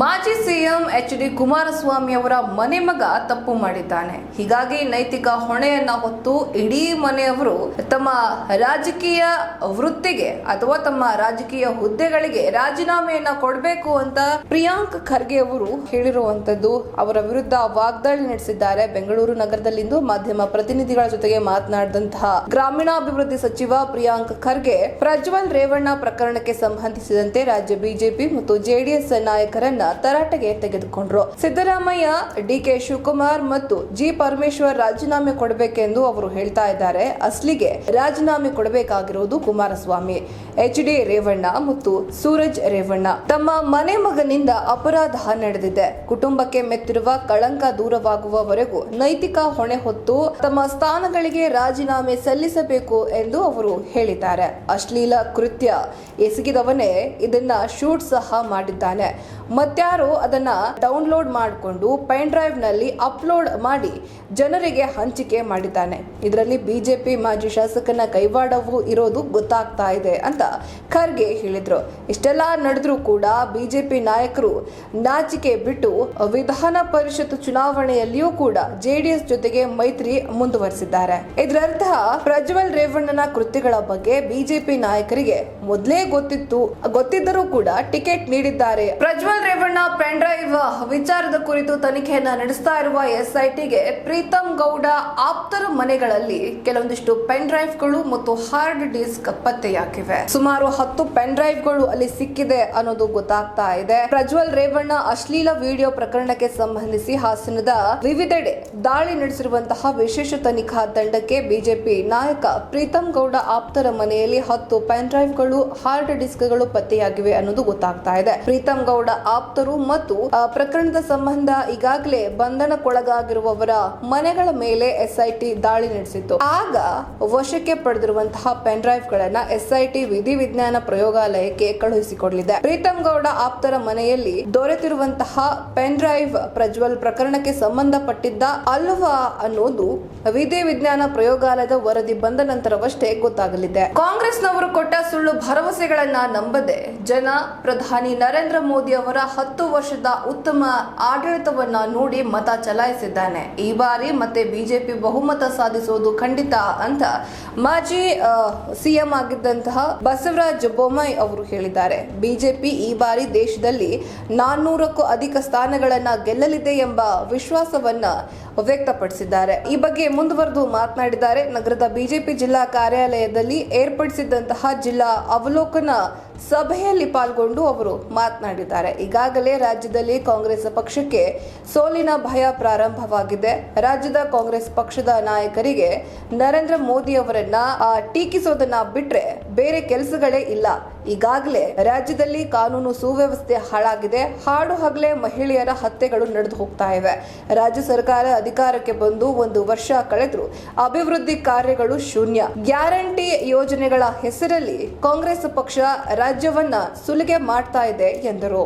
ಮಾಜಿ CM H D Kumaraswamy ಅವರ ಮನೆ ಮಗ ತಪ್ಪು ಮಾಡಿದ್ದಾನೆ. ಹೀಗಾಗಿ ನೈತಿಕ ಹೊಣೆಯನ್ನ ಹೊತ್ತು ಇಡೀ ಮನೆಯವರು ತಮ್ಮ ರಾಜಕೀಯ ವೃತ್ತಿಗೆ ಅಥವಾ ತಮ್ಮ ರಾಜಕೀಯ ಹುದ್ದೆಗಳಿಗೆ ರಾಜೀನಾಮೆಯನ್ನ ಕೊಡಬೇಕು ಅಂತ ಪ್ರಿಯಾಂಕ್ ಖರ್ಗೆ ಅವರು ಹೇಳಿರುವಂತದ್ದು ಅವರ ವಿರುದ್ಧ ವಾಗ್ದಾಳಿ ನಡೆಸಿದ್ದಾರೆ. ಬೆಂಗಳೂರು ನಗರದಲ್ಲಿಂದು ಮಾಧ್ಯಮ ಪ್ರತಿನಿಧಿಗಳ ಜೊತೆಗೆ ಮಾತನಾಡಿದಂತಹ ಗ್ರಾಮೀಣಾಭಿವೃದ್ಧಿ ಸಚಿವ ಪ್ರಿಯಾಂಕ್ ಖರ್ಗೆ, ಪ್ರಜ್ವಲ್ ರೇವಣ್ಣ ಪ್ರಕರಣಕ್ಕೆ ಸಂಬಂಧಿಸಿದಂತೆ ರಾಜ್ಯ ಬಿಜೆಪಿ ಮತ್ತು ಜೆಡಿಎಸ್ ನಾಯಕರನ್ನ ತರಾಟೆಗೆ ತೆಗೆದುಕೊಂಡ್ರು. ಸಿದ್ದರಾಮಯ್ಯ, ಡಿಕೆ ಶಿವಕುಮಾರ್ ಮತ್ತು ಜಿ. ಪರಮೇಶ್ವರ್ ರಾಜೀನಾಮೆ ಕೊಡಬೇಕೆಂದು ಅವರು ಹೇಳ್ತಾ ಇದ್ದಾರೆ. ಅಸ್ಲಿಗೆ ರಾಜೀನಾಮೆ ಕೊಡಬೇಕಾಗಿರುವುದು ಕುಮಾರಸ್ವಾಮಿ. ಎಚ್ ಡಿ ರೇವಣ್ಣ ಮತ್ತು ಸೂರಜ್ ರೇವಣ್ಣ. ತಮ್ಮ ಮನೆ ಮಗನಿಂದ ಅಪರಾಧ ನಡೆದಿದೆ. ಕುಟುಂಬಕ್ಕೆ ಮೆತ್ತಿರುವ ಕಳಂಕ ದೂರವಾಗುವವರೆಗೂ ನೈತಿಕ ಹೊಣೆ ಹೊತ್ತು ತಮ್ಮ ಸ್ಥಾನಗಳಿಗೆ ರಾಜೀನಾಮೆ ಸಲ್ಲಿಸಬೇಕು ಎಂದು ಅವರು ಹೇಳಿದ್ದಾರೆ. ಅಶ್ಲೀಲ ಕೃತ್ಯ ಎಸಗಿದವನೇ ಇದನ್ನ ಶೂಟ್ ಸಹ ಮಾಡಿದ್ದಾನೆ. ಮತ್ಯಾರೋ ಅದನ್ನ ಡೌನ್ಲೋಡ್ ಮಾಡಿಕೊಂಡು ಪೆನ್ ಡ್ರೈವ್ನಲ್ಲಿ ಅಪ್ಲೋಡ್ ಮಾಡಿ ಜನರಿಗೆ ಹಂಚಿಕೆ ಮಾಡಿದ್ದಾನೆ. ಇದರಲ್ಲಿ ಬಿಜೆಪಿ ಮಾಜಿ ಶಾಸಕನ ಕೈವಾಡವೂ ಇರೋದು ಗೊತ್ತಾಗ್ತಾ ಇದೆ ಅಂತ ಖರ್ಗೆ ಹೇಳಿದ್ರು. ಇಷ್ಟೆಲ್ಲ ನಡೆದ್ರೂ ಕೂಡ ಬಿಜೆಪಿ ನಾಯಕರು ನಾಚಿಕೆ ಬಿಟ್ಟು ವಿಧಾನ ಪರಿಷತ್ ಚುನಾವಣೆಯಲ್ಲಿಯೂ ಕೂಡ ಜೆಡಿಎಸ್ ಜೊತೆಗೆ ಮೈತ್ರಿ ಮುಂದುವರೆಸಿದ್ದಾರೆ. ಇದರರ್ಥ ಪ್ರಜ್ವಲ್ ರೇವಣ್ಣನ ಕೃತ್ಯಗಳ ಬಗ್ಗೆ ಬಿಜೆಪಿ ನಾಯಕರಿಗೆ ಮೊದಲೇ ಗೊತ್ತಿತ್ತು, ಗೊತ್ತಿದ್ದರೂ ಕೂಡ ಟಿಕೆಟ್ ನೀಡಿದ್ದಾರೆ. ಪ್ರಜ್ವಲ್ ರೇವಣ್ಣ ಪೆನ್ ಡ್ರೈವ್ ವಿಚಾರದ ಕುರಿತು ತನಿಖೆಯನ್ನು ನಡೆಸ್ತಾ ಇರುವ ಎಸ್ಐಟಿಗೆ ಪ್ರೀತಮ್ ಗೌಡ ಆಪ್ತರ ಮನೆಗಳಲ್ಲಿ ಕೆಲವೊಂದಿಷ್ಟು ಪೆನ್ ಡ್ರೈವ್ಗಳು ಮತ್ತು ಹಾರ್ಡ್ ಡಿಸ್ಕ್ ಪತ್ತೆಯಾಗಿವೆ. ಸುಮಾರು ಹತ್ತು ಪೆನ್ ಡ್ರೈವ್ಗಳು ಅಲ್ಲಿ ಸಿಕ್ಕಿದೆ ಅನ್ನೋದು ಗೊತ್ತಾಗ್ತಾ ಇದೆ. ಪ್ರಜ್ವಲ್ ರೇವಣ್ಣ ಅಶ್ಲೀಲ ವಿಡಿಯೋ ಪ್ರಕರಣಕ್ಕೆ ಸಂಬಂಧಿಸಿ ಹಾಸನದ ವಿವಿಧೆಡೆ ದಾಳಿ ನಡೆಸಿರುವಂತಹ ವಿಶೇಷ ತನಿಖಾ ತಂಡಕ್ಕೆ ಬಿಜೆಪಿ ನಾಯಕ ಪ್ರೀತಮ್ ಗೌಡ ಆಪ್ತರ ಮನೆಯಲ್ಲಿ ಹತ್ತು ಪೆನ್ ಡ್ರೈವ್ಗಳು, ಹಾರ್ಡ್ ಡಿಸ್ಕ್ಗಳು ಪತ್ತೆಯಾಗಿವೆ ಅನ್ನೋದು ಗೊತ್ತಾಗ್ತಾ ಇದೆ. ಪ್ರೀತಮ್ ಗೌಡ ಆಪ್ತರು ಮತ್ತು ಪ್ರಕರಣದ ಸಂಬಂಧ ಈಗಾಗಲೇ ಬಂಧನಕ್ಕೊಳಗಾಗಿರುವವರ ಮನೆಗಳ ಮೇಲೆ ಎಸ್ಐಟಿ ದಾಳಿ ನಡೆಸಿತ್ತು. ಆಗ ವಶಕ್ಕೆ ಪಡೆದಿರುವಂತಹ ಪೆನ್ ಡ್ರೈವ್ ಗಳನ್ನ ಎಸ್ಐಟಿ ವಿಧಿವಿಜ್ಞಾನ ಪ್ರಯೋಗಾಲಯಕ್ಕೆ ಕಳುಹಿಸಿಕೊಡಲಿದೆ. ಪ್ರೀತಮ್ ಗೌಡ ಆಪ್ತರ ಮನೆಯಲ್ಲಿ ದೊರೆತಿರುವಂತಹ ಪೆನ್ ಡ್ರೈವ್ ಪ್ರಜ್ವಲ್ ಪ್ರಕರಣಕ್ಕೆ ಸಂಬಂಧಪಟ್ಟಿದ್ದ ಅಲ್ವಾ ಅನ್ನೋದು ವಿಧಿವಿಜ್ಞಾನ ಪ್ರಯೋಗಾಲಯದ ವರದಿ ಬಂದ ನಂತರವಷ್ಟೇ ಗೊತ್ತಾಗಲಿದೆ. ಕಾಂಗ್ರೆಸ್ನವರು ಕೊಟ್ಟ ಸುಳ್ಳು ಭರವಸೆಗಳನ್ನ ನಂಬದೆ ಜನ ಪ್ರಧಾನಿ ನರೇಂದ್ರ ಮೋದಿ ಅವರ ಹತ್ತು ವರ್ಷದ ಉತ್ತಮ ಆಡಳಿತವನ್ನ ನೋಡಿ ಮತ ಚಲಾಯಿಸಿದ್ದಾನೆ. ಈ ಬಾರಿ ಮತ್ತೆ ಬಿಜೆಪಿ ಬಹುಮತ ಸಾಧಿಸುವುದು ಖಂಡಿತ ಅಂತ ಮಾಜಿ ಸಿಎಂ ಆಗಿದ್ದಂತಹ ಬಸವರಾಜ ಬೊಮ್ಮಾಯಿ ಅವರು ಹೇಳಿದ್ದಾರೆ. ಬಿಜೆಪಿ ಈ ಬಾರಿ ದೇಶದಲ್ಲಿ ನಾನ್ನೂರಕ್ಕೂ ಅಧಿಕ ಸ್ಥಾನಗಳನ್ನ ಗೆಲ್ಲಲಿದೆ ಎಂಬ ವಿಶ್ವಾಸವನ್ನ ವ್ಯಕ್ತಪಡಿಸಿದ್ದಾರೆ. ಈ ಬಗ್ಗೆ ಮುಂದುವರೆದು ಮಾತನಾಡಿದ್ದಾರೆ. ನಗರದ ಬಿಜೆಪಿ ಜಿಲ್ಲಾ ಕಾರ್ಯಾಲಯದಲ್ಲಿ ಏರ್ಪಡಿಸಿದ್ದಂತಹ ಜಿಲ್ಲಾ ಅವಲೋಕನ ಸಭೆಯಲ್ಲಿ ಪಾಲ್ಗೊಂಡು ಅವರು ಮಾತನಾಡಿದ್ದಾರೆ. ಈಗಾಗಲೇ ರಾಜ್ಯದಲ್ಲಿ ಕಾಂಗ್ರೆಸ್ ಪಕ್ಷಕ್ಕೆ ಸೋಲಿನ ಭಯ ಪ್ರಾರಂಭವಾಗಿದೆ. ರಾಜ್ಯದ ಕಾಂಗ್ರೆಸ್ ಪಕ್ಷದ ನಾಯಕರಿಗೆ ನರೇಂದ್ರ ಮೋದಿ ಅವರನ್ನ ಟೀಕಿಸೋದನ್ನ ಬಿಟ್ರೆ ಬೇರೆ ಕೆಲಸಗಳೇ ಇಲ್ಲ. ಈಗಾಗಲೇ ರಾಜ್ಯದಲ್ಲಿ ಕಾನೂನು ಸುವ್ಯವಸ್ಥೆ ಹಾಳಾಗಿದೆ. ಹಾಡು ಹಗಲೇ ಮಹಿಳೆಯರ ಹತ್ಯೆಗಳು ನಡೆದು ಹೋಗ್ತಾ ಇವೆ. ರಾಜ್ಯ ಸರ್ಕಾರ ಅಧಿಕಾರಕ್ಕೆ ಬಂದು ಒಂದು ವರ್ಷ ಕಳೆದ್ರು ಅಭಿವೃದ್ಧಿ ಕಾರ್ಯಗಳು ಶೂನ್ಯ. ಗ್ಯಾರಂಟಿ ಯೋಜನೆಗಳ ಹೆಸರಲ್ಲಿ ಕಾಂಗ್ರೆಸ್ ಪಕ್ಷ ರಾಜ್ಯವನ್ನ ಸುಲಿಗೆ ಮಾಡ್ತಾ ಇದೆ ಎಂದರು.